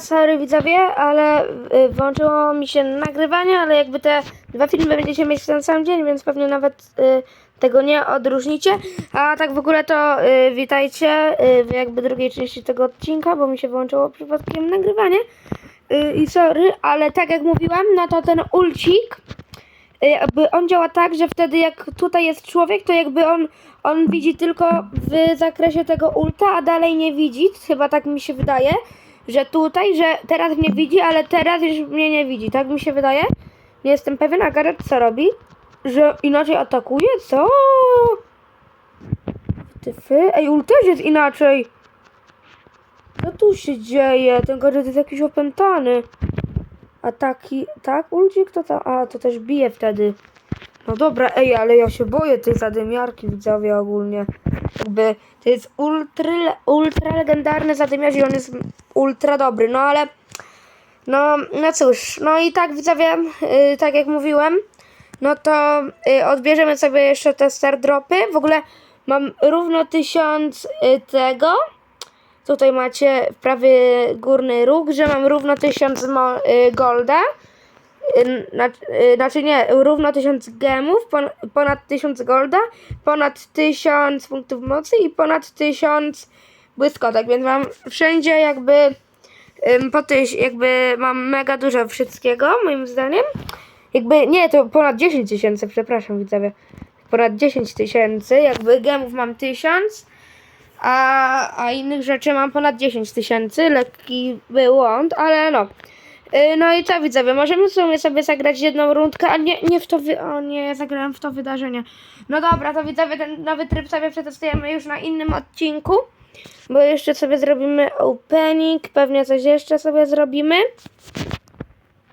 sorry widzowie, ale y, włączyło mi się nagrywanie, ale jakby te dwa filmy będziecie mieć w ten sam dzień, więc pewnie nawet y, tego nie odróżnicie. A tak w ogóle to y, witajcie w jakby drugiej części tego odcinka, bo mi się włączyło przypadkiem nagrywanie. I sorry, ale tak jak mówiłam, no to ten ulcik, jakby on działa tak, że wtedy jak tutaj jest człowiek, to jakby on, on widzi tylko w zakresie tego ulta, a dalej nie widzi. Chyba tak mi się wydaje, że tutaj, że teraz mnie widzi, ale teraz już mnie nie widzi. Tak mi się wydaje. Nie jestem pewien, a Gareth co robi? Że inaczej atakuje? Co? Ty fy? Ej, ult też jest inaczej. Co tu się dzieje? Ten Gareth jest jakiś opętany. A taki, tak, ulcik to tam, a to też bije wtedy. No dobra, ej, ale ja się boję tej zadymiarki widzowie ogólnie. Jakby to jest ultra, ultra legendarny zadymiarz i on jest ultra dobry, no ale no, no cóż, no i tak widzowie, yy, tak jak mówiłem, no to yy, odbierzemy sobie jeszcze te star dropy. W ogóle mam równo tysiąc yy, tego. Tutaj macie prawy górny róg, że mam równo 1000 mo- y, golda. Y, na- Znaczy nie, równo 1000 gemów, pon- ponad 1000 golda, ponad 1000 punktów mocy i ponad 1000 błyskotek, więc mam wszędzie jakby po tyś, jakby mam mega dużo wszystkiego, moim zdaniem. Jakby, nie, to ponad 10 tysięcy, przepraszam widzowie. Ponad 10 tysięcy, jakby gemów mam 1000, a, a innych rzeczy mam ponad 10 tysięcy. Lekki błąd, ale no. Yy, No i co widzowie, możemy w sumie sobie zagrać jedną rundkę, a nie, nie w to wy... O nie, zagrałem w to wydarzenie. No dobra, to widzowie, ten nowy tryb sobie przetestujemy już na innym odcinku. Bo jeszcze sobie zrobimy opening, pewnie coś jeszcze sobie zrobimy.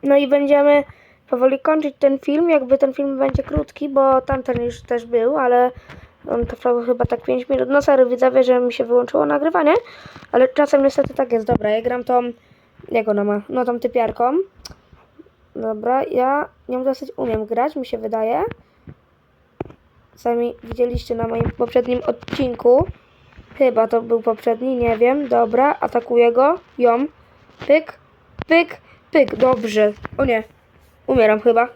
No i będziemy powoli kończyć ten film. Jakby ten film będzie krótki, bo tamten już też był, ale on trwał chyba tak 5 minut. No sorry widzowie, że mi się wyłączyło nagrywanie, ale czasem niestety tak jest. Dobra, ja gram tą, jak ona ma, no tą typiarką. Dobra, ja nią dosyć umiem grać, mi się wydaje. Sami widzieliście na moim poprzednim odcinku. Chyba to był poprzedni, nie wiem. Dobra, atakuję go. Ją. Pyk, pyk, pyk. Dobrze. O nie. Umieram chyba.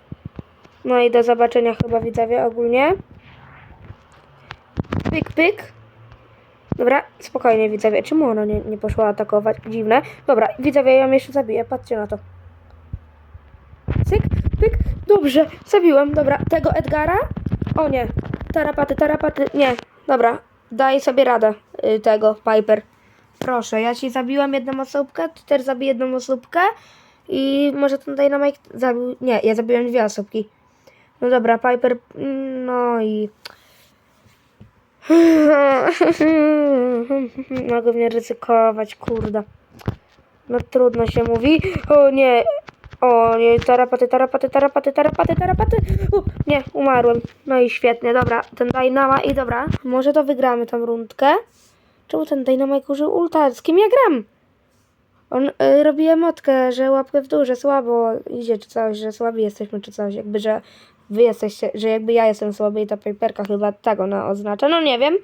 No i do zobaczenia chyba widzowie ogólnie. Pyk, pyk. Dobra, spokojnie widzowie. Czemu ona nie, nie poszła atakować? Dziwne. Dobra, widzowie, ja ją jeszcze zabiję. Patrzcie na to. Cyk, pyk. Dobrze, zabiłem. Dobra, tego Edgara. O nie. Tarapaty, tarapaty. Nie. Dobra, daj sobie radę y, tego, Piper. Proszę, ja ci zabiłam jedną osóbkę, ty też zabij jedną osóbkę i może ten Dynamite zabił... Nie, ja zabiłem dwie osóbki. No dobra, Piper, mm, no i... Mogę mnie ryzykować, kurde. No trudno się mówi. O nie, o nie, tarapaty, tarapaty, tarapaty, tarapaty, tarapaty. U, nie, umarłem. No i świetnie, dobra, ten Dynama i dobra, może to wygramy tą rundkę. Czemu ten Dynamite użył ulta? Z kim ja gram? On y, robi emotkę, że łapkę w dół, że słabo idzie czy coś, że słabi jesteśmy czy coś, jakby, że wy jesteście, że jakby ja jestem słaby i ta paperka chyba tak ona oznacza, no nie wiem,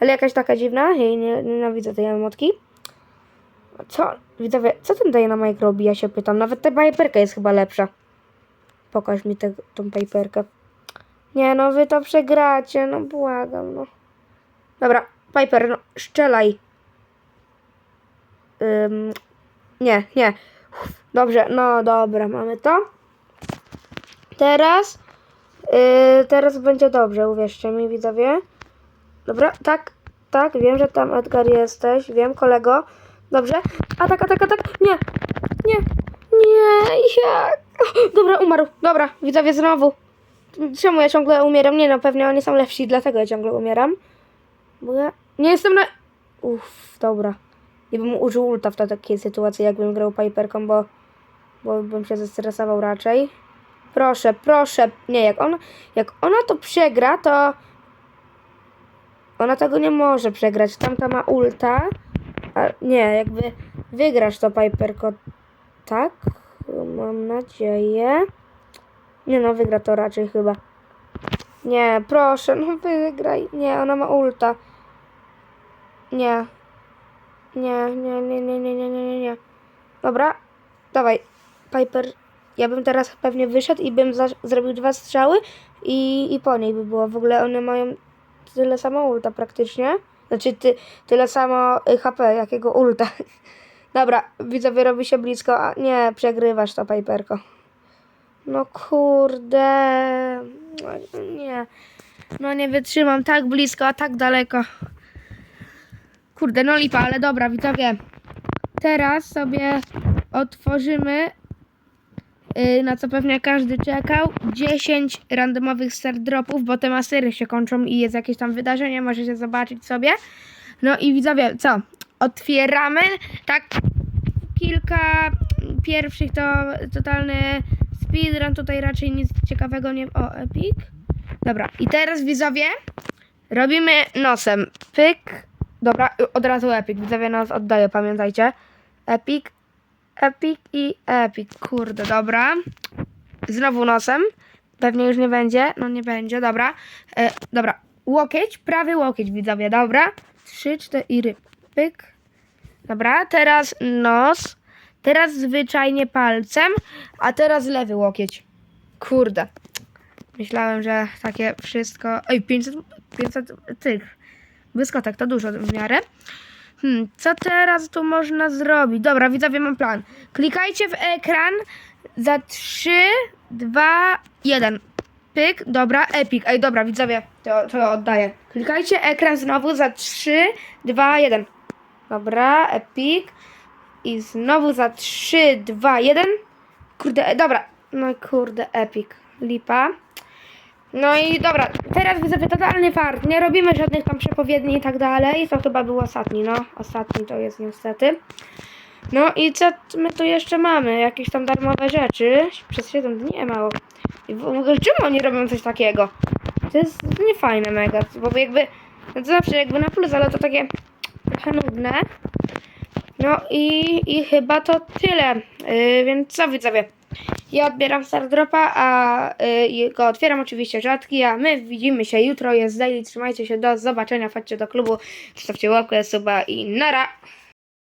ale jakaś taka dziwna, jej nie, nienawidzę tej emotki. Co? Widzowie, co ten Dynamite robi? Ja się pytam. Nawet ta paperka jest chyba lepsza. Pokaż mi tę tą paperkę. Nie no, wy to przegracie, no błagam, no. Dobra, Piper, no, szczelaj. Ym, nie, nie. Dobrze, no dobra, mamy to. Teraz, yy, teraz będzie dobrze, uwierzcie mi, widzowie. Dobra, tak, tak, wiem, że tam Edgar jesteś, wiem, kolego. Dobrze, atak, atak, atak, nie, nie, nie, jak? Dobra, umarł, dobra, widzowie, znowu. Czemu ja ciągle umieram? Nie no, pewnie oni są lepsi, dlatego ja ciągle umieram. Bo ja nie jestem na... Uff, dobra. Nie bym użył ulta w takiej sytuacji, jakbym grał Piperką, bo, bo bym się zestresował raczej. Proszę, proszę. Nie, jak ona, jak ona to przegra, to... Ona tego nie może przegrać. Tamta ma ulta. A nie, jakby wygrasz to, Piperko. Tak? Mam nadzieję. Nie no, wygra to raczej chyba. Nie, proszę, no wygraj. Nie, ona ma ulta. Nie. Nie, nie, nie, nie, nie, nie, nie, nie. Dobra, dawaj. Piper, ja bym teraz pewnie wyszedł i bym zrobił dwa strzały i, i po niej by było. W ogóle one mają tyle samo ulta praktycznie. Znaczy ty, tyle samo y, HP, jakiego ulta. Dobra, widzowie robi się blisko. A nie, przegrywasz to, Piperko. No kurde. No, nie. No nie wytrzymam tak blisko, a tak daleko. Kurde, no lipa, ale dobra, widzowie. Teraz sobie otworzymy, na co pewnie każdy czekał, 10 randomowych start dropów, bo te masery się kończą i jest jakieś tam wydarzenie, możecie zobaczyć sobie. No i widzowie, co? Otwieramy, tak kilka pierwszych to totalny speedrun, tutaj raczej nic ciekawego nie... O, epic. Dobra, i teraz widzowie robimy nosem. Pyk. Dobra, od razu epic. Widzowie nas oddaję, pamiętajcie. Epic, epic i epic. Kurde, dobra. Znowu nosem. Pewnie już nie będzie. No nie będzie, dobra. E, dobra, łokieć, prawy łokieć, widzowie, dobra. Trzy, cztery, pyk. Dobra, teraz nos. Teraz zwyczajnie palcem, a teraz lewy łokieć. Kurde. Myślałem, że takie wszystko. Ej, 500, 500 tych błyskotek to dużo w miarę. Hmm, co teraz tu można zrobić? Dobra, widzowie, mam plan. Klikajcie w ekran za 3, 2, 1. Pyk, dobra, epic. Ej, dobra, widzowie, to, to oddaję. Klikajcie ekran znowu za 3, 2, 1. Dobra, epic. I znowu za 3, 2, 1. Kurde, e, dobra. No kurde, epic. Lipa. No i dobra, teraz widzowie totalny fart. Nie robimy żadnych tam przepowiedni i tak dalej. To chyba był ostatni, no. Ostatni to jest niestety. No i co my tu jeszcze mamy? Jakieś tam darmowe rzeczy. Przez 7 dni mało. I w ogóle czemu oni robią coś takiego? To jest niefajne mega, bo jakby, no to zawsze jakby na plus, ale to takie trochę nudne. No i, i chyba to tyle. Yy, więc co widzowie? Ja odbieram Stardropa, a yy, go otwieram oczywiście rzadki, a my widzimy się jutro, jest daily, trzymajcie się, do zobaczenia, wchodźcie do klubu, zostawcie łapkę, suba i nara!